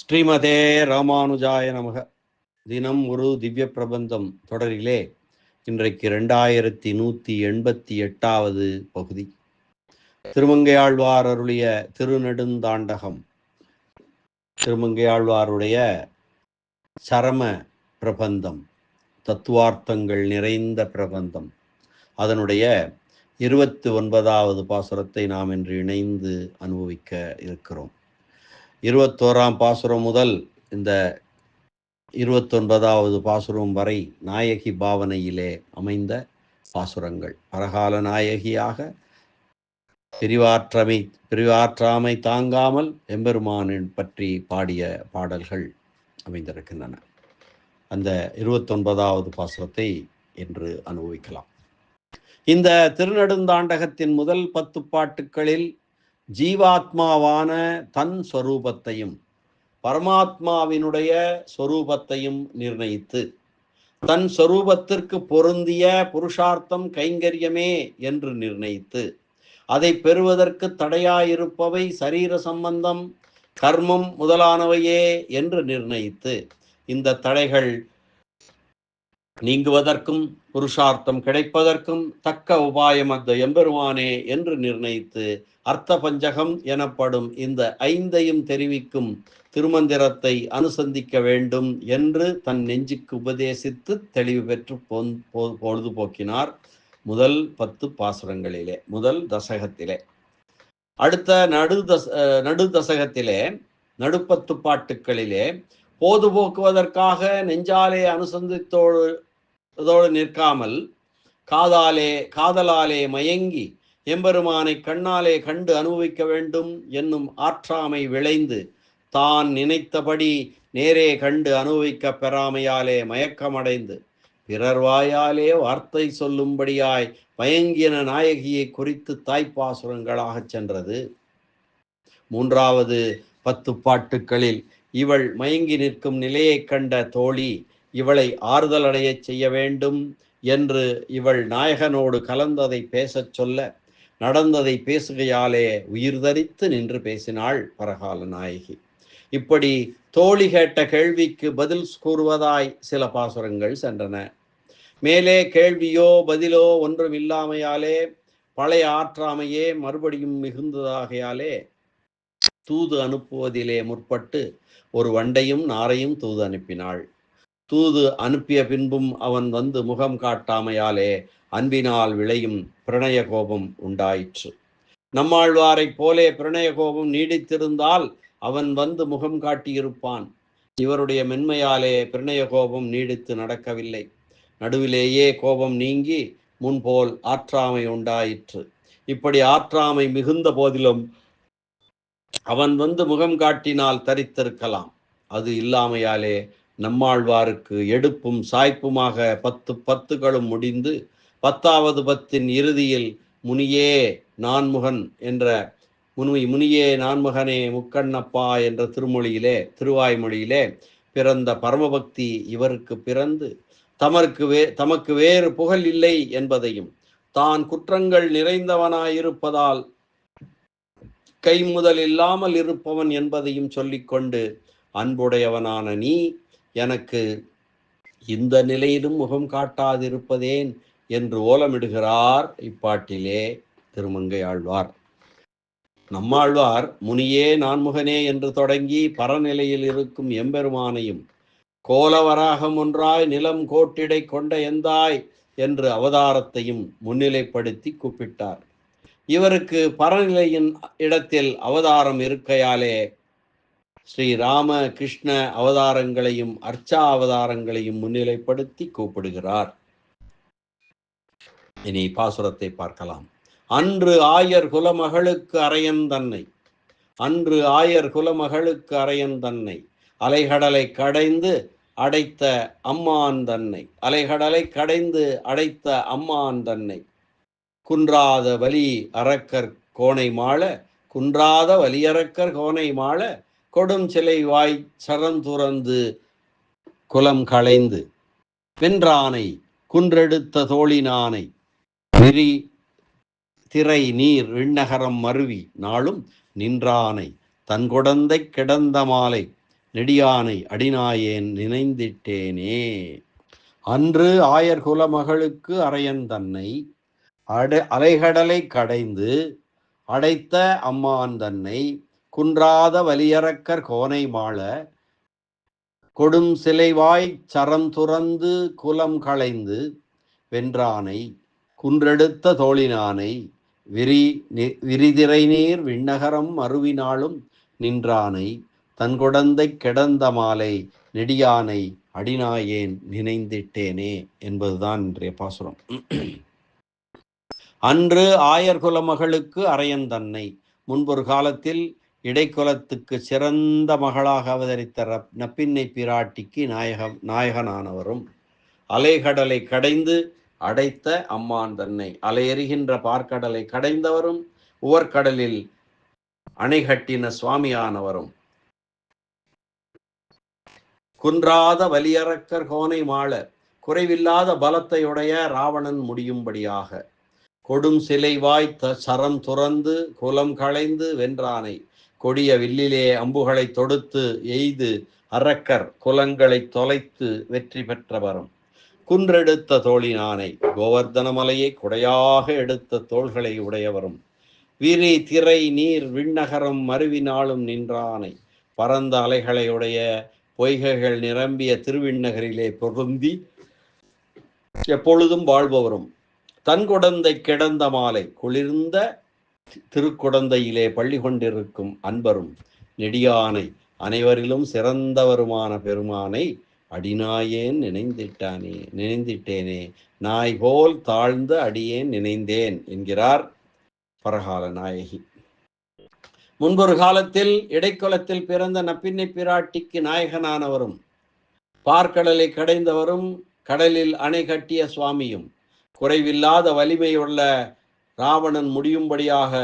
ஸ்ரீமதே ராமானுஜாய நமக. தினம் ஒரு திவ்ய பிரபந்தம். தொடரிலே இன்றைக்கு ரெண்டாயிரத்தி நூற்றி எண்பத்தி எட்டாவது பகுதி. திருமங்கையாழ்வார் அருளிய திருநெடுந்தாண்டகம். திருமங்கையாழ்வாருடைய சரம பிரபந்தம். தத்துவார்த்தங்கள் நிறைந்த பிரபந்தம். அதனுடைய இருபத்தி ஒன்பதாவது பாசுரத்தை நாம் இன்று இணைந்து அனுபவிக்க இருக்கிறோம். இருபத்தோராம் பாசுரம் முதல் இந்த இருபத்தொன்பதாவது பாசுரம் வரை நாயகி பாவனையிலே அமைந்த பாசுரங்கள். பரகால நாயகியாக பிரிவாற்றமை பிரிவாற்றாமை தாங்காமல் எம்பெருமானின் பற்றி பாடிய பாடல்கள் அமைந்திருக்கின்றன. அந்த இருபத்தொன்பதாவது பாசுரத்தை என்று அனுபவிக்கலாம். இந்த திருநெடுந்தாண்டகத்தின் முதல் பத்து பாட்டுக்களில் ஜீவாத்மாவான தன் ஸ்வரூபத்தையும் பரமாத்மாவினுடைய சொரூபத்தையும் நிர்ணயித்து தன் ஸ்வரூபத்திற்கு பொருந்திய புருஷார்த்தம் கைங்கரியமே என்று நிர்ணயித்து அதை பெறுவதற்கு தடையாயிருப்பவை சரீர சம்பந்தம் கர்மம் முதலானவையே என்று நிர்ணயித்து இந்த தடைகள் நீங்குவதற்கும் புருஷார்த்தம் கிடைப்பதற்கும் தக்க உபாயம் அந்த எம்பெருமானே என்று நிர்ணயித்து அர்த்த பஞ்சகம் எனப்படும் இந்த ஐந்தையும் தெரிவிக்கும் திருமந்திரத்தை அனுசந்திக்க வேண்டும் என்று தன் நெஞ்சுக்கு உபதேசித்து தெளிவு பெற்று பொழுதுபோக்கினார் முதல் பத்து பாசுரங்களிலே முதல் தசகத்திலே. அடுத்த நடு தச நடு தசகத்திலே நடுப்பத்து பாட்டுக்களிலே போதுபோக்குவதற்காக நெஞ்சாலே அனுசந்தித்தோடு அதோடு நிற்காமல் காதாலே காதலாலே மயங்கி எம்பெருமானை கண்ணாலே கண்டு அனுபவிக்க வேண்டும் என்னும் ஆற்றாமை விளைந்து தான் நினைத்தபடி நேரே கண்டு அனுபவிக்க பெறாமையாலே மயக்கமடைந்து பிறர் வாயாலே வார்த்தை சொல்லும்படியாய் மயங்கின நாயகியை குறித்து தாய்ப்பாசுரங்களாகச் சென்றது. மூன்றாவது பத்து பாட்டுக்களில் இவள் மயங்கி நிற்கும் நிலையைக் கண்ட தோழி இவளை ஆறுதல் அடையச் செய்ய வேண்டும் என்று இவள் நாயகனோடு கலந்ததை பேசச் சொல்ல நடந்ததை பேசுகையாலே உயிர் தரித்து நின்று பேசினாள் பரகால நாயகி. இப்படி தோழி கேட்ட கேள்விக்கு பதில் கூறுவதாய் சில பாசுரங்கள் சென்றன. மேலே கேள்வியோ பதிலோ ஒன்றும் இல்லாமையாலே பழைய ஆற்றாமையே மறுபடியும் மிகுந்ததாகையாலே தூது அனுப்புவதிலே முற்பட்டு ஒரு வண்டையும் நாரையும் தூது அனுப்பினாள். தூது அனுப்பிய பின்பும் அவன் வந்து முகம் காட்டாமையாலே அன்பினால் விளையும் பிரணய கோபம் உண்டாயிற்று. நம்மாழ்வாரைப் போலே பிரணய கோபம் நீடித்திருந்தால் அவன் வந்து முகம் காட்டியிருப்பான். இவருடைய மென்மையாலே பிரணய கோபம் நீடித்து நடக்கவில்லை. நடுவிலேயே கோபம் நீங்கி முன்போல் ஆற்றாமை உண்டாயிற்று. இப்படி ஆற்றாமை மிகுந்த போதிலும் அவன் வந்து முகம் காட்டினால் தரித்திருக்கலாம். அது இல்லாமையாலே நம்மாழ்வாருக்கு எடுப்பும் சாய்ப்புமாக பத்து பத்துகளும் முடிந்து பத்தாவது பத்தின் இறுதியில் முனியே நான்முகன் என்ற முனி முனியே நான்முகனே முக்கண்ணப்பா என்ற திருமொழியிலே திருவாய்மொழியிலே பிறந்த பரமபக்தி இவருக்கு பிறந்து தமக்கு வே தமக்கு வேறு புகழ் இல்லை என்பதையும் தான் குற்றங்கள் நிறைந்தவனாயிருப்பதால் கை முதல் இல்லாமல் இருப்பவன் என்பதையும் சொல்லிக்கொண்டு அன்புடையவனான நீ எனக்கு இந்த நிலையிலும் முகம் காட்டாதிருப்பதேன் என்று ஓலமிடுகிறார் இப்பாட்டிலே திருமங்கை ஆழ்வார். நம்மாழ்வார் முனியே நான்முகனே என்று தொடங்கி பரநிலையில் இருக்கும் எம்பெருமானையும் கோலவராகம் ஒன்றாய் நிலம் கோட்டிடை கொண்ட எந்தாய் என்று அவதாரத்தையும் முன்னிலைப்படுத்தி கூப்பிட்டார். இவருக்கு பரநிலையின் இடத்தில் அவதாரம் இருக்கையாலே ஸ்ரீ ராம கிருஷ்ண அவதாரங்களையும் அர்ச்சா அவதாரங்களையும் முன்னிலைப்படுத்தி கூப்பிடுகிறார். இனி பாசுரத்தை பார்க்கலாம். அன்று ஆயர் குலமகளுக்கு அரையன் தன்னை. அன்று ஆயர் குலமகளுக்கு அரையன் தன்னை. அலைகடலை கடைந்து அடைத்த அம்மான் தன்னை. அலைகடலை கடைந்து அடைத்த அம்மான் தன்னை. குன்றாத வலி அரக்கர் கோணை மாள. குன்றாத வலியரக்கர் கோணை மாள. கொடும் சிலை வாய் சரம் துறந்து குலம் களைந்து. வென்றானை குன்றெடுத்த தோழினானை. விரி திரை நீர் விண்ணகரம் மருவி நாளும் நின்றானை. தன் குடந்தை கிடந்த மாலை நெடியானை அடிநாயேன் நினைந்திட்டேனே. அன்று ஆயர் குல மகளுக்கு அரையன் தன்னை அட அலைகடலை கடைந்து அடைத்த அம்மான் தன்னை குன்றாத வலியறக்கர் கோனை மாள கொடும் சிலைவாய் சரம் துறந்து குலம் களைந்து வென்றானை குன்றெடுத்த தோழினானை விரி விரிதிரை நீர் விண்ணகரம் அருவினாலும் நின்றானை தன் குடந்தை கிடந்த மாலை நெடியானை அடிநாயேன் நினைந்திட்டேனே என்பதுதான் இன்றைய பாசுரம். அன்று ஆயர்குல மகளுக்கு அரையன் தன்னை. முன்பொரு காலத்தில் இடைக்குலத்துக்கு சிறந்த மகளாக அவதரித்த நப்பின்னை பிராட்டிக்கு நாயகம் நாயகனானவரும் அலைகடலை கடைந்து அடைத்த அம்மான் தன்னை அலையெறிகின்ற பார்க்கடலை கடைந்தவரும் உவர்கடலில் அணை கட்டின சுவாமியானவரும். குன்றாத வலியறக்கர் கோனை மாள குறைவில்லாத பலத்தையுடைய ராவணன் முடியும்படியாக கொடும் சிலை வாய் சரம் துறந்து குலம் களைந்து வென்றானை கொடிய வில்லிலே அம்புகளை தொடுத்து எய்து அரக்கர் குலங்களை தொலைத்து வெற்றி பெற்றவரும் குன்றெடுத்த தோழினானை கோவர்தன மலையை குடையாக எடுத்த தோள்களை உடையவரும் விரி திரை நீர் விண்ணகரம் மருவினாலும் நின்றானை பரந்த அலைகளையுடைய பொய்கைகள் நிரம்பிய திருவிண்ணகரிலே பொருந்தி எப்பொழுதும் வாழ்பவரும். தன் குடந்தை கிடந்த மாலை குளிர்ந்த திருக்குடந்தையிலே பள்ளி கொண்டிருக்கும் அன்பரும் நெடியானை அனைவரிலும் சிறந்தவருமான பெருமானை அடிநாயேன் நினைந்திட்டானே நினைந்திட்டேனே நாய் போல் தாழ்ந்த அடியேன் நினைந்தேன் என்கிறார் பரகால நாயகி. முன்பொரு காலத்தில் இடைக்குலத்தில் பிறந்த நப்பின்னை பிராட்டிக்கு நாயகனானவரும் பார்க்கடலை கடைந்தவரும் கடலில் அணை கட்டிய சுவாமியும் குறைவில்லாத வலிமையுள்ள ராவணன் முடியும்படியாக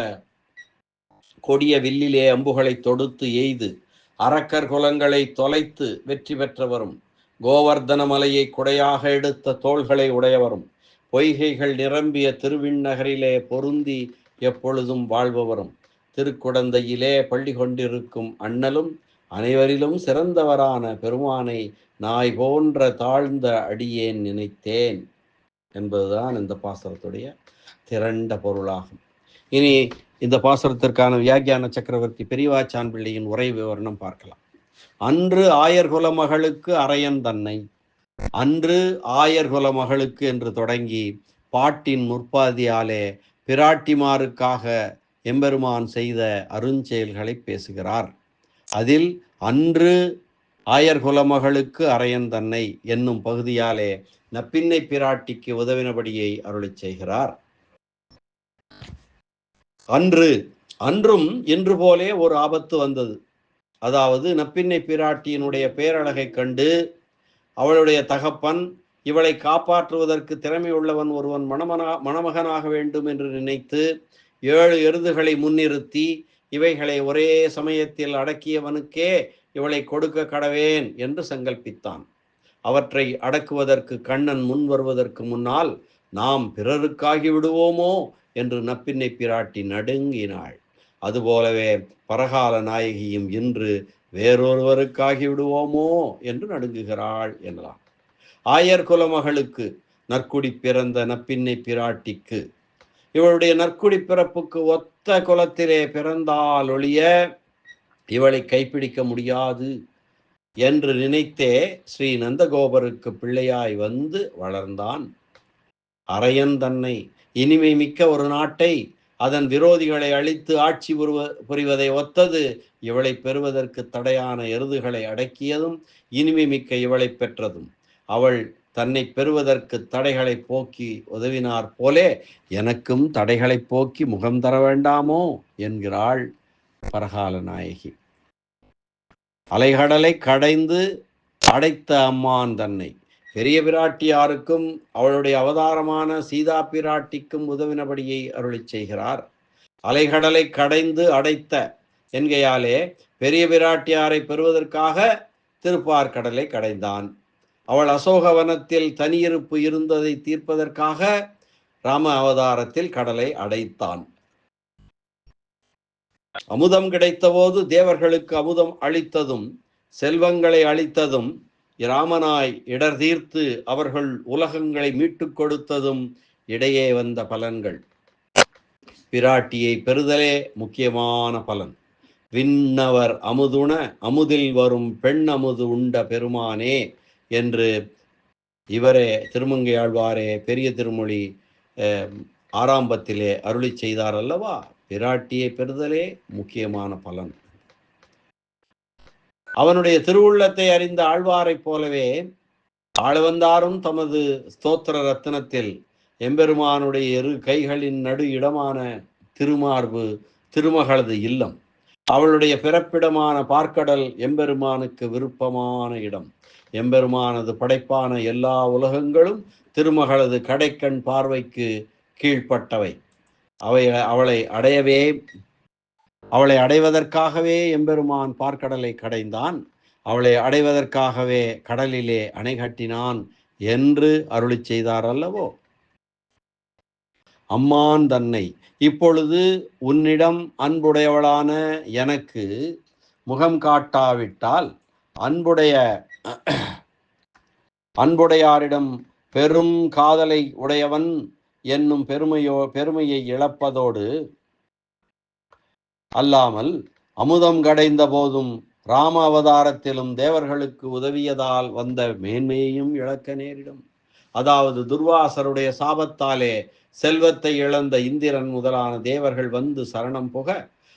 கொடிய வில்லிலே அம்புகளை தொடுத்து எய்து அரக்கர் குலங்களை தொலைத்து வெற்றி பெற்றவரும் கோவர்தன மலையை குடையாக எடுத்த தோள்களை உடையவரும் பொய்கைகள் நிரம்பிய திருவிண்ணகரிலே பொருந்தி எப்பொழுதும் வாழ்பவரும். திருக்குடந்தையிலே பள்ளி கொண்டிருக்கும் அண்ணலும் அனைவரிலும் சிறந்தவரான பெருமானை நாய் போன்ற தாழ்ந்த அடியேன் நினைத்தேன் என்பதுதான் இந்த பாசரத்துடைய திரண்ட பொருளாகும். இனி இந்த பாசுரத்திற்கான வியாக்கியான சக்கரவர்த்தி பெரியவாச்சான் பிள்ளையின் உரை விவரணம் பார்க்கலாம். அன்று ஆயர்குல மகளுக்கு அரையன் தன்னை அன்று ஆயர்குல மகளுக்கு என்று தொடங்கி பாட்டின் முற்பாதியாலே பிராட்டிமாருக்காக எம்பெருமான் செய்த அருஞ்செயல்களை பேசுகிறார். அதில் அன்று ஆயர்குல மகளுக்கு அரையன் தன்னை என்னும் பகுதியாலே நப்பின்னை பிராட்டிக்கு உதவினபடியை அருளி செய்கிறார். அன்று அன்றும் இன்று போலே ஒரு ஆபத்து வந்தது. அதாவது நப்பின்னை பிராட்டியினுடைய பேரழகை கண்டு அவளுடைய தகப்பன் இவளை காப்பாற்றுவதற்கு திறமை உள்ளவன் ஒருவன் மணமனா மணமகனாக வேண்டும் என்று நினைத்து ஏழு எருதுகளை முன்னிறுத்தி இவைகளை ஒரே சமயத்தில் அடக்கியவனுக்கே இவளை கொடுக்க கடவேன் என்று சங்கல்பித்தான். அவற்றை அடக்குவதற்கு கண்ணன் முன் வருவதற்கு முன்னால் நாம் பிறருக்காகி விடுவோமோ என்று நப்பின்னை பிராட்டி நடுங்கினாள். அதுபோலவே பரகால நாயகியும் இன்று வேறொருவருக்காகி விடுவோமோ என்று நடுங்குகிறாள் எனலாம். ஆயர் குலமகளுக்கு நற்குடி பிறந்த நப்பின்னை பிராட்டிக்கு இவளுடைய நற்குடி பிறப்புக்கு ஒத்த குலத்திலே பிறந்தால் ஒழிய இவளை கைப்பிடிக்க முடியாது என்று நினைத்தே ஸ்ரீ நந்தகோபருக்கு பிள்ளையாய் வந்து வளர்ந்தான். அரையன் தன்னை இனிமை மிக்க ஒரு நாட்டை அதன் விரோதிகளை அழித்து ஆட்சி புரிவ புரிவதை ஒத்தது இவளை பெறுவதற்கு தடையான எருதுகளை அடக்கியதும் இனிமை மிக்க இவளை பெற்றதும். அவள் தன்னை பெறுவதற்கு தடைகளை போக்கி உதவினார் போலே எனக்கும் தடைகளை போக்கி முகம் தர வேண்டாமோ? என்கிறாள் பரகால நாயகி. அலைகடலை கடைந்து அடைத்த அம்மான் தன்னை பெரிய பிராட்டியாருக்கும் அவளுடைய அவதாரமான சீதா பிராட்டிக்கும் உதவினபடியை அருளி செய்கிறார். அலைகடலை கடைந்து அடைத்த என்கையாலே பெரிய பிராட்டியாரை பெறுவதற்காக திருப்பார்கடலை கடைந்தான். அவள் அசோகவனத்தில் தனியிருப்பு இருந்ததை தீர்ப்பதற்காக ராம அவதாரத்தில் கடலை அடைத்தான். அமுதம் கிடைத்தபோது தேவர்களுக்கு அமுதம் அளித்ததும் செல்வங்களை அளித்ததும் இராமனாய் இடர் தீர்த்து அவர்கள் உலகங்களை மீட்டுக் கொடுத்ததும் இடையே வந்த பலன்கள். பிராட்டியை பெறுதலே முக்கியமான பலன். விண்ணவர் அமுதுண அமுதில் வரும் பெண் அமுது உண்ட பெருமானே என்று இவரே திருமங்கையாழ்வாரே பெரிய திருமொழி ஆரம்பத்திலே அருளி செய்தார் அல்லவா? பிராட்டியை பெறுதலே முக்கியமான பலன். அவனுடைய திருவுள்ளத்தை அறிந்த ஆழ்வாரைப் போலவே ஆளவந்தாரும் தமது ஸ்தோத்திர ரத்னத்தில் எம்பெருமானுடைய இரு கைகளின் நடு இடமான திருமார்பு திருமகளது இல்லம். அவளுடைய பிறப்பிடமான பார்க்கடல் எம்பெருமானுக்கு விருப்பமான இடம். எம்பெருமானது படைப்பான எல்லா உலகங்களும் திருமகளது கடைக்கண் பார்வைக்கு கீழ்ப்பட்டவை. அவை அவளை அடையவே அவளை அடைவதற்காகவே எம்பெருமான் பார்க்கடலை கடைந்தான். அவளை அடைவதற்காகவே கடலிலே அணை கட்டினான் என்று அருளி செய்தார் அல்லவோ? அம்மான் தன்னை. இப்பொழுது உன்னிடம் அன்புடையவளான எனக்கு முகம் காட்டாவிட்டால் அன்புடைய அன்புடையாரிடம் பெரும் காதலை உடையவன் என்னும் பெருமையோ பெருமையை இழப்பதோடு அல்லாமல் அமுதம் கடைந்த போதும் ராம அவதாரத்திலும் தேவர்களுக்கு உதவியதால் வந்த மேன்மையையும் இழக்க நேரிடும். அதாவது துர்வாசருடைய சாபத்தாலே செல்வத்தை இழந்த இந்திரன் முதலான தேவர்கள் வந்து சரணம் புக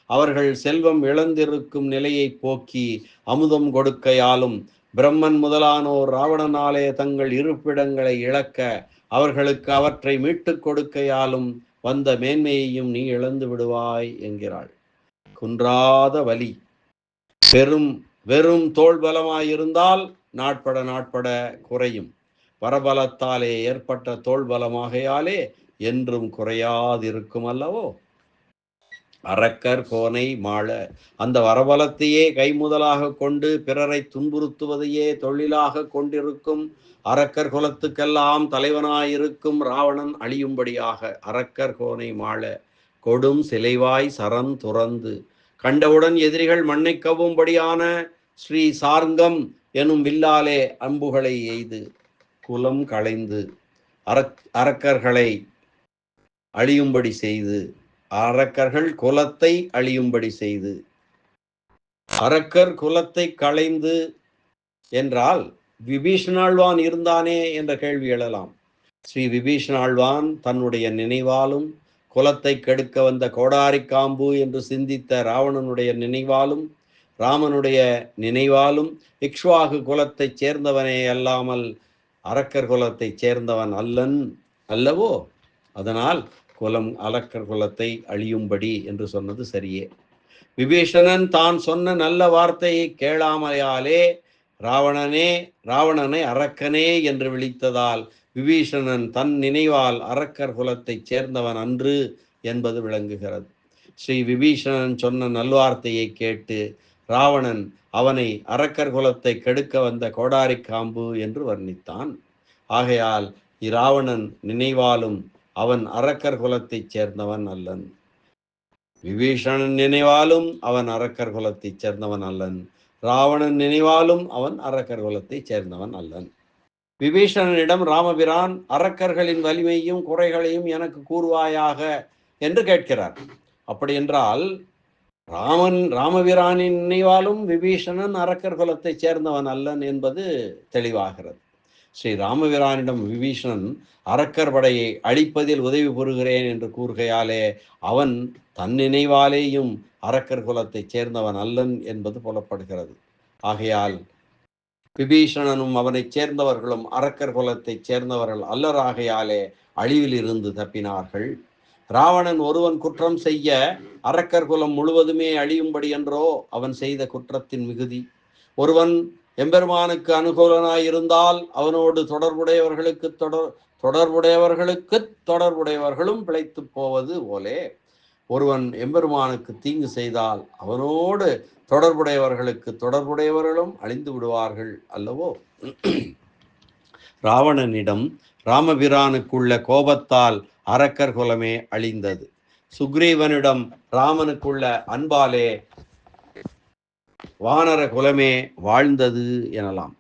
அவர்கள் செல்வம் இழந்திருக்கும் நிலையை போக்கி அமுதம் கொடுக்கையாலும் பிரம்மன் முதலானோர் ராவணனாலே தங்கள் இருப்பிடங்களை இழக்க அவர்களுக்கு அவற்றை மீட்டுக் கொடுக்கையாலும் வந்த மேன்மையையும் நீ இழந்து விடுவாய் என்கிறாள். குன்றாத வலி. பெரும் வெறும் தோல் பலமாயிருந்தால் நாட்பட நாட்பட குறையும். வரபலத்தாலே ஏற்பட்ட தோல் பலமாகையாலே என்றும் குறையாதிருக்கும் அல்லவோ? அரக்கர் கோனை மாள. அந்த வரபலத்தையே கைமுதலாக கொண்டு பிறரை துன்புறுத்துவதையே தொழிலாக கொண்டிருக்கும் அரக்கர் குலத்துக்கெல்லாம் தலைவனாயிருக்கும் ராவணன் அழியும்படியாக அரக்கர் கோனை மாள. கொடும் சிலைவாய் சரம் துறந்து கண்டவுடன் எதிரிகள் மண்ணை கவும்படியான ஸ்ரீ சார்ங்கம் எனும் வில்லாலே அம்புகளை எய்து. குலம் களைந்து அரக் அரக்கர்களை அழியும்படி செய்து. அரக்கர்கள் குலத்தை அழியும்படி செய்து. அரக்கர் குலத்தை களைந்து என்றால் விபீஷணாழ்வான் இருந்தானே என்ற கேள்வி எழலாம். ஸ்ரீ விபீஷணாழ்வான் தன்னுடைய நினைவாலும் குலத்தை கெடுக்க வந்த கோடாரி காம்பு என்று சிந்தித்த ராவணனுடைய நினைவாலும் ராமனுடைய நினைவாலும் இக்ஷ்வாகு குலத்தைச் சேர்ந்தவனே அல்லாமல் அரக்கர் குலத்தைச் சேர்ந்தவன் அல்லன் அல்லவோ? அதனால் குலம் அரக்கர் குலத்தை அழியும்படி என்று சொன்னது சரியே. விபீஷணன் தான் சொன்ன நல்ல வார்த்தையை கேளாமையாலே ராவணனே ராவணனை அரக்கனே என்று விழித்ததால் விபீஷணன் தன் நினைவால் அரக்கர் குலத்தைச் சேர்ந்தவன் அன்று என்பது விளங்குகிறது. ஸ்ரீ விபீஷணன் சொன்ன நல்வார்த்தையை கேட்டு ராவணன் அவனை அரக்கர் குலத்தை கெடுக்க வந்த கோடாரி காம்பு என்று வர்ணித்தான். ஆகையால் இராவணன் நினைவாலும் அவன் அரக்கர் குலத்தைச் சேர்ந்தவன் அல்லன். விபீஷணன் நினைவாலும் அவன் அரக்கர் குலத்தைச் சேர்ந்தவன் அல்லன். ராவணன் நினைவாலும் அவன் அரக்கர் குலத்தைச் சேர்ந்தவன் அல்லன். விபீஷணனிடம் ராமபிரான் அரக்கர்களின் வலிமையும் குறைகளையும் எனக்கு கூறுவாயாக என்று கேட்கிறார். அப்படி என்றால் ராமன் ராமபிரானின் நினைவாலும் விபீஷணன் அரக்கர் குலத்தைச் சேர்ந்தவன் அல்லன் என்பது தெளிவாகிறது. ஸ்ரீ ராமபிரானிடம் விபீஷணன் அரக்கர் படையை அழிப்பதில் உதவி புரிகிறேன் என்று கூறுகையாலே அவன் தன் நினைவாலேயும் அரக்கர் குலத்தைச் சேர்ந்தவன் அல்லன் என்பது புலப்படுகிறது. ஆகையால் விபீஷணனும் அவனைச் சேர்ந்தவர்களும் அரக்கர் குலத்தைச் சேர்ந்தவர்கள் அல்லராகையாலே அழிவில் இருந்து தப்பினார்கள். ராவணன் ஒருவன் குற்றம் செய்ய அரக்கர் குலம் முழுவதுமே அழியும்படி என்றோ அவன் செய்த குற்றத்தின் மிகுதி. ஒருவன் எம்பெருமானுக்கு அனுகூலனாய் இருந்தால் அவனோடு தொடர்புடையவர்களுக்கு தொடர் தொடர்புடையவர்களுக்கு தொடர்புடையவர்களும் பிழைத்து போவது போலே ஒருவன் எம்பெருமானுக்கு தீங்கு செய்தால் அவனோடு தொடர்புடையவர்களுக்கு தொடர்புடையவர்களும் அழிந்து விடுவார்கள் அல்லவோ? ராவணனிடம் ராமபிரானுக்குள்ள கோபத்தால் அரக்கர் குலமே அழிந்தது. சுக்ரீவனிடம் ராமனுக்குள்ள அன்பாலே வானர குலமே வாழ்ந்தது எனலாம்.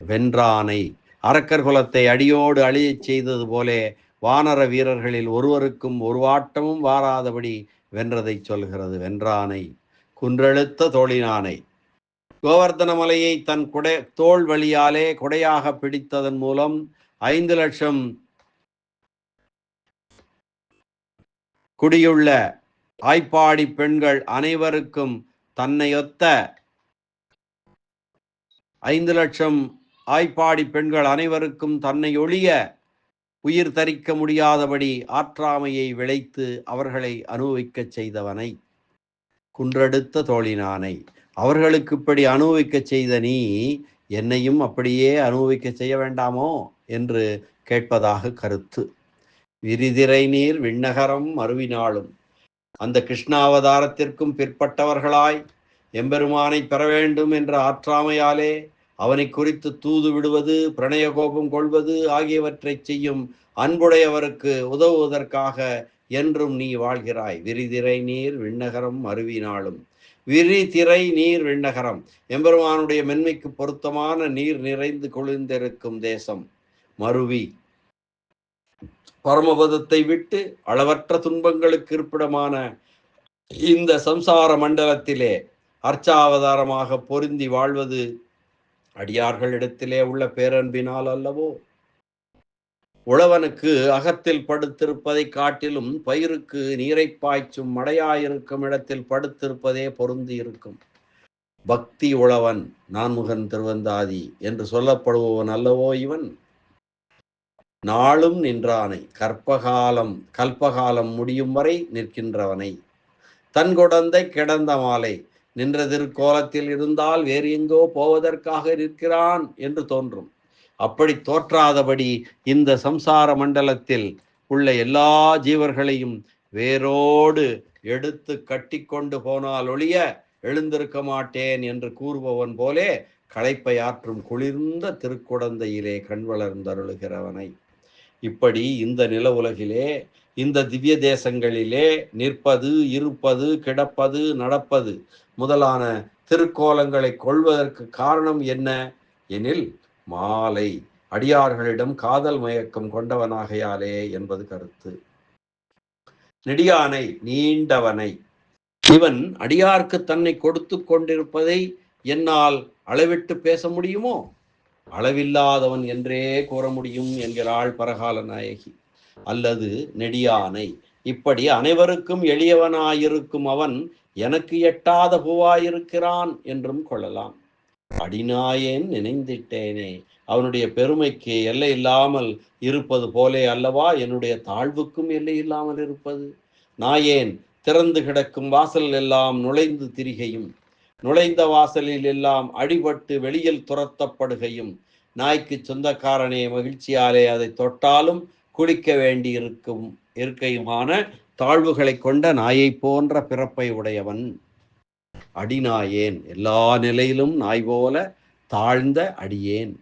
வென்றானை அரக்கர் குலத்தை அடியோடு அழியச் செய்தது போலே வானர வீரர்களில் ஒருவருக்கும் ஒருவாட்டமும் வாராதபடி வென்றதை சொல்கிறது வென்றானை குன்றெழுத்த தோழினானை. கோவர்த்தன மலையை தன் குடை தோல் வழியாலே குடையாக பிடித்ததன் மூலம் ஐந்து லட்சம் குடியுள்ள ஆய்ப்பாடி பெண்கள் அனைவருக்கும் தன்னையொத்த ஐந்து லட்சம் ஆய்ப்பாடி பெண்கள் அனைவருக்கும் தன்னை ஒழிய உயிர் தரிக்க முடியாதபடி ஆற்றாமையை விளைத்து அவர்களை அனுபவிக்கச் செய்தவனை. குன்றெடுத்த தோழினானை. அவர்களுக்கு இப்படி அனுபவிக்கச் செய்த நீ என்னையும் அப்படியே அனுபவிக்க செய்ய வேண்டாமோ? என்று கேட்பதாக கருத்து. விரிதிரை நீர் விண்ணகரம் அருவினாலும் அந்த கிருஷ்ணாவதாரத்திற்கும் பிற்பட்டவர்களாய் எம்பெருமானை பெற வேண்டும் என்ற ஆற்றாமையாலே அவனை குறித்து தூது விடுவது பிரணய கோபம் கொள்வது ஆகியவற்றை செய்யும் அன்புடையவருக்கு உதவுவதற்காக என்றும் நீ வாழ்கிறாய். விரிதிரை நீர் விண்ணகரம் அருவினாலும். விரிதிரை நீர் விண்ணகரம். எம்பெருமானுடைய மென்மைக்கு பொருத்தமான நீர் நிறைந்து குளிர்ந்திருக்கும் தேசம். மருவி. பரமபதத்தை விட்டு அளவற்ற துன்பங்களுக்கு இருப்பிடமான இந்த சம்சார மண்டலத்திலே அர்ச்சாவதாரமாக பொருந்தி வாழ்வது அடியார்களிடத்திலே உள்ள பேரன்பினால் அல்லவோ? உழவனுக்கு அகத்தில் படுத்திருப்பதை காட்டிலும் பயிருக்கு நீரை பாய்ச்சும் மடையாயிருக்கும் இடத்தில் படுத்திருப்பதே பொருந்தி இருக்கும். பக்தி உழவன் நான்முகன் திருவந்தாதி என்று சொல்லப்படுபவன் அல்லவோ இவன்? நாளும் நின்றானை கற்பகாலம் கல்பகாலம் முடியும் வரை நிற்கின்றவனை. தன் குடந்தை கிடந்த மாலை நின்ற திருக்கோலத்தில் இருந்தால் வேறு எங்கோ போவதற்காக நிற்கிறான் என்று தோன்றும். அப்படி தோற்றாதபடி இந்த சம்சார மண்டலத்தில் உள்ள எல்லா ஜீவர்களையும் வேரோடு எடுத்து கட்டி கொண்டு போனால் ஒழிய எழுந்திருக்க மாட்டேன் என்று கூறுபவன் போலே களைப்பை ஆற்றும் குளிர்ந்த திருக்குடந்தையிலே கண் வளர்ந்தருளுகிறவனை. இப்படி இந்த நில உலகிலே இந்த திவ்ய தேசங்களிலே நிற்பது இருப்பது கிடப்பது நடப்பது முதலான திருக்கோலங்களை கொள்வதற்கு காரணம் என்ன? எனில் மாலை அடியார்களிடம் காதல் மயக்கம் கொண்டவனாகையாலே என்பது கருத்து. நெடியானை நீண்டவனை. இவன் அடியார்க்கு தன்னை கொடுத்து கொண்டிருப்பதை என்னால் அளவிட்டு பேச முடியுமோ? அளவில்லாதவன் என்றே கூற முடியும் என்கிறாள் பரகால நாயகி. அல்லது நெடியானை. இப்படி அனைவருக்கும் எளியவனாயிருக்கும் அவன் எனக்கு எட்டாத பூவாயிருக்கிறான் என்றும் கொள்ளலாம். அடிநாயேன் நினைந்திட்டேனே. அவனுடைய பெருமைக்கு எல்லை இல்லாமல் இருப்பது போலே அல்லவா? என்னுடைய தாழ்வுக்கும் எல்லை இல்லாமல் இருப்பது. நாயேன் திறந்து கிடக்கும் வாசல் எல்லாம் நுழைந்து திரிகையும் நுழைந்த வாசலில் எல்லாம் அடிபட்டு வெளியில் துரத்தப்படுகையும் நாய்க்கு சொந்தக்காரனே மகிழ்ச்சியாலே அதை தொட்டாலும் குளிக்க வேண்டியிருக்கும் இருக்கையுமான தாழ்வுகளை கொண்ட நாயை போன்ற பிறப்பை உடையவன். அடிநாயேன். எல்லா நிலையிலும் நாய் போல தாழ்ந்த அடியேன்.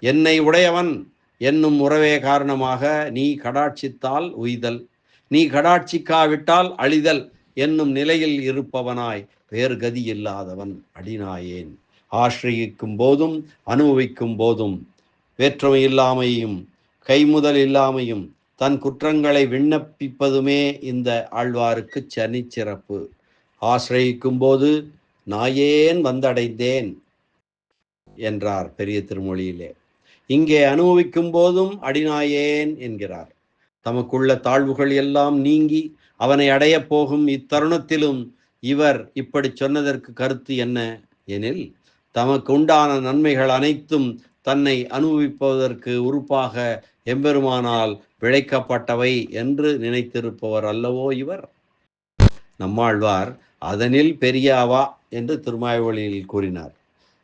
என்னை உடையவன். என்னும் உறவே காரணமாக நீ கடாட்சித்தால் உய்தல். நீ கடாட்சிக்காவிட்டால் அழிதல். என்னும் நிலையில் இருப்பவனாய் வேறு கதி இல்லாதவன். அடிநாயேன். ஆசிரியிக்கும் போதும் அனுபவிக்கும் போதும் வேற்றுமை இல்லாமையும் கைமுதல் இல்லாமையும் தன் குற்றங்களை விண்ணப்பிப்பதுமே இந்த ஆழ்வாருக்கு சனி சிறப்பு ஆசிரயிக்கும் போது நாயேன் வந்தடைந்தேன் என்றார் பெரிய திருமொழியிலே. இங்கே அனுபவிக்கும் போதும் அடிநாயேன் என்கிறார். தமக்குள்ள தாழ்வுகள் எல்லாம் நீங்கி அவனை அடையப் போகும் இத்தருணத்திலும் இவர் இப்படி சொன்னதற்கு கருத்து என்ன? எனில் தமக்கு உண்டான நன்மைகள் அனைத்தும் தன்னை அனுபவிப்பதற்கு உறுப்பாக எம்பெருமானால் பிழைக்கப்பட்டவை என்று நினைத்திருப்பவர் அல்லவோ இவர்? நம்மாழ்வார் அதனில் பெரியாவா? என்று திருமாவளியில் கூறினார்.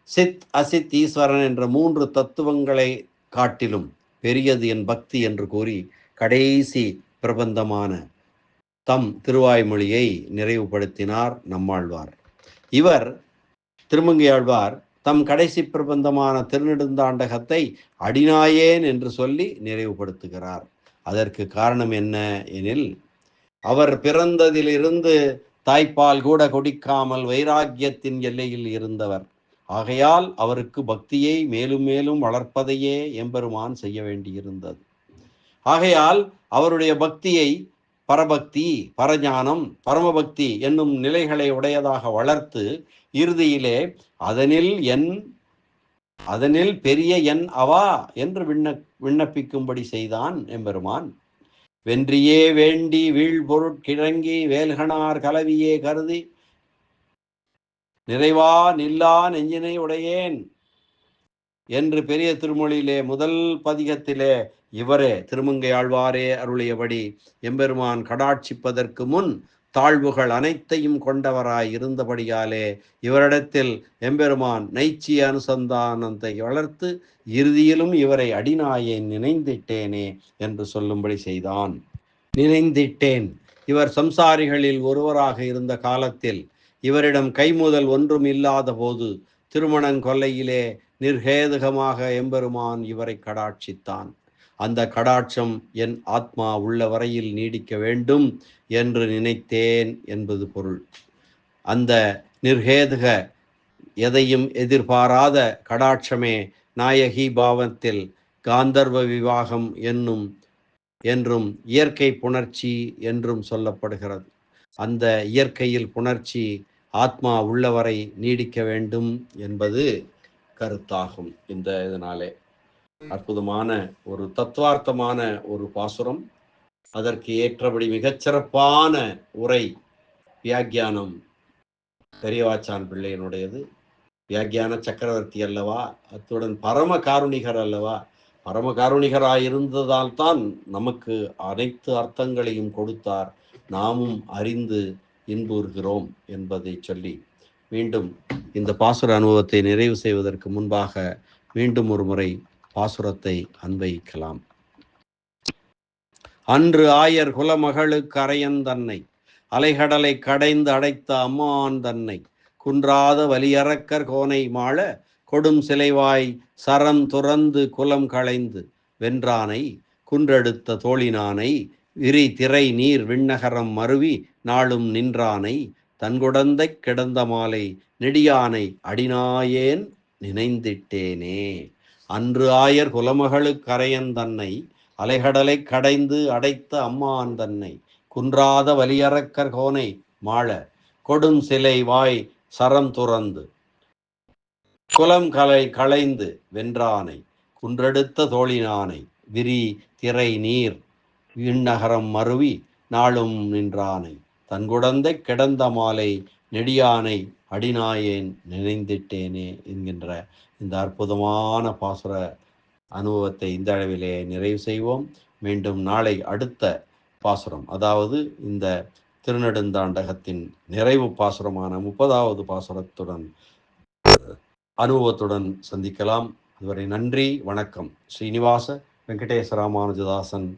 சித் அசித் ஈஸ்வரன் என்ற மூன்று தத்துவங்களை காட்டிலும் பெரியது என் பக்தி என்று கூறி கடைசி பிரபந்தமான தம் திருவாய்மொழியை நிறைவுபடுத்தினார் நம்மாழ்வார். இவர் திருமங்கையாழ்வார் தம் கடைசி பிரபந்தமான திருநெடுந்தாண்டகத்தை அடிநாயேன் என்று சொல்லி நிறைவுபடுத்துகிறார். அதற்கு காரணம் என்ன எனில் அவர் பிறந்ததிலிருந்து தாய்ப்பால் கூட கொடிக்காமல் வைராக்கியத்தின் எல்லையில் இருந்தவர். ஆகையால் அவருக்கு பக்தியை மேலும் மேலும் வளர்ப்பதையே எம்பெருமான் செய்ய வேண்டியிருந்தது. ஆகையால் அவருடைய பக்தியை பரபக்தி பரஞானம் பரமபக்தி என்னும் நிலைகளை உடையதாக வளர்த்து இறுதியிலே அதனில் என் அதனில் பெரிய என் அவா என்று விண்ண விண்ணப்பிக்கும்படி செய்தான் எம்பெருமான். வென்றியே வேண்டி வீழ் பொருட்கிழங்கி வேல்கனார் கலவியே கருதி நிறைவா நில்லா நெஞ்சினை உடையேன் என்று பெரிய திருமொழியிலே முதல் பதிகத்திலே இவரே திருமங்கையாழ்வாரே அருளியபடி எம்பெருமான் கடாட்சிப்பதற்கு முன் தாழ்வுகள் அனைத்தையும் கொண்டவராய் இருந்தபடியாலே இவரிடத்தில் எம்பெருமான் நைச்சிய அனுசந்தானத்தை வளர்த்து இறுதியிலும் இவரை அடிநாயை நினைந்திட்டேனே என்று சொல்லும்படி செய்தான். நினைந்திட்டேன். இவர் சம்சாரிகளில் ஒருவராக இருந்த காலத்தில் இவரிடம் கைமுதல் ஒன்றும் இல்லாத போது திருமணங்கொல்லையிலே நிர்ஹேதுகமாக எம்பெருமான் இவரை கடாட்சித்தான். அந்த கடாட்சம் என் ஆத்மா உள்ள வரையில் நீடிக்க வேண்டும் என்று நினைத்தேன் என்பது பொருள். அந்த நிர்ஹேதுக எதையும் எதிர்பாராத கடாட்சமே நாயகி பாவத்தில் காந்தர்வ விவாகம் என்னும் என்றும் இயற்கை புணர்ச்சி என்றும் சொல்லப்படுகிறது. அந்த இயற்கையில் புணர்ச்சி ஆத்மா உள்ளவரை நீடிக்க வேண்டும் என்பது கருத்தாகும் இந்த இதனாலே. அற்புதமான ஒரு தத்துவார்த்தமான ஒரு பாசுரம். அதற்கு ஏற்றபடி மிகச்சிறப்பான உரை வியாக்கியானம் பெரியவாச்சான் பிள்ளையனுடையது. வியாக்கியான சக்கரவர்த்தி அல்லவா? அத்துடன் பரம காருணிகர் அல்லவா? பரம காருணிகராய் இருந்ததால் தான் நமக்கு அனைத்து அர்த்தங்களையும் கொடுத்தார். நாமும் அறிந்து இன்புறுகிறோம் என்பதை சொல்லி மீண்டும் இந்த பாசுர அனுபவத்தை நிறைவு செய்வதற்கு முன்பாக மீண்டும் ஒரு முறை பாசுரத்தை அன்வைக்கலாம் அன்று ஆயர் குலமகளுக்கு அரையன் தன்னை அலைகடலை கடைந்து அடைத்த அம்மான் தன்னை குன்றாத வலியறக்கர் கோனை மாள கொடும் சிலைவாய் சரம் துறந்து குலம் களைந்து வென்றானை குன்றெடுத்த தோழினானை விரி திரை நீர் விண்ணகரம் மருவி நாளும் நின்றானை தன்குடந்தை கிடந்த மாலை நெடியானை அடினாயேன் நினைந்திட்டேனே. அன்று ஆயர் குலமகளுக் கரையன் தன்னை அலைகடலை கடைந்து அடைத்த அம்மான் தன்னை குன்றாத வலியறக்கர் கோனை மாள கொடும் சிலை வாய் சரம் துறந்து குலம் கலை களைந்து வென்றானை குன்றெடுத்த தோழினானை விரி திரை நீர் விண்ணகரம் மருவி நாளும் நின்றானை தன் தன்குடந்தை கிடந்த மாலை நெடியானை அடிநாயேன் நினைந்திட்டேனே என்கின்ற இந்த அற்புதமான பாசுர அனுபவத்தை இந்த அளவிலே நிறைவு செய்வோம். மீண்டும் நாளை அடுத்த பாசுரம் அதாவது இந்த திருநெடுந்தாண்டகத்தின் நிறைவு பாசுரமான முப்பதாவது பாசுரத்துடன் அனுபவத்துடன் சந்திக்கலாம். இதுவரை நன்றி வணக்கம். ஸ்ரீனிவாச வெங்கடேசராமானுஜதாசன்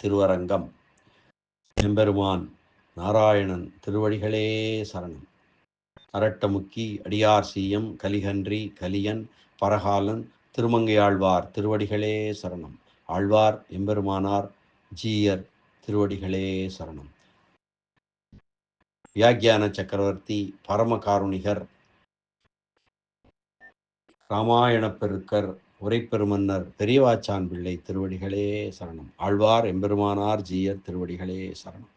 திருவரங்கம். எம்பெருமான் நாராயணன் திருவடிகளே சரணம். அரட்டமுக்கி அடியார் சீயம் கலிகன்றி கலியன் பரகாலன் திருமங்கையாழ்வார் திருவடிகளே சரணம். ஆழ்வார் எம்பெருமானார் ஜீயர் திருவடிகளே சரணம். வியாக்கியான சக்கரவர்த்தி பரமகாருணிகர் ராமாயண பெருக்கர் உரைப்பெருமன்னர் பெரியவாச்சான் பிள்ளை திருவடிகளே சரணம். ஆழ்வார் எம்பெருமானார் ஜீயர் திருவடிகளே சரணம்.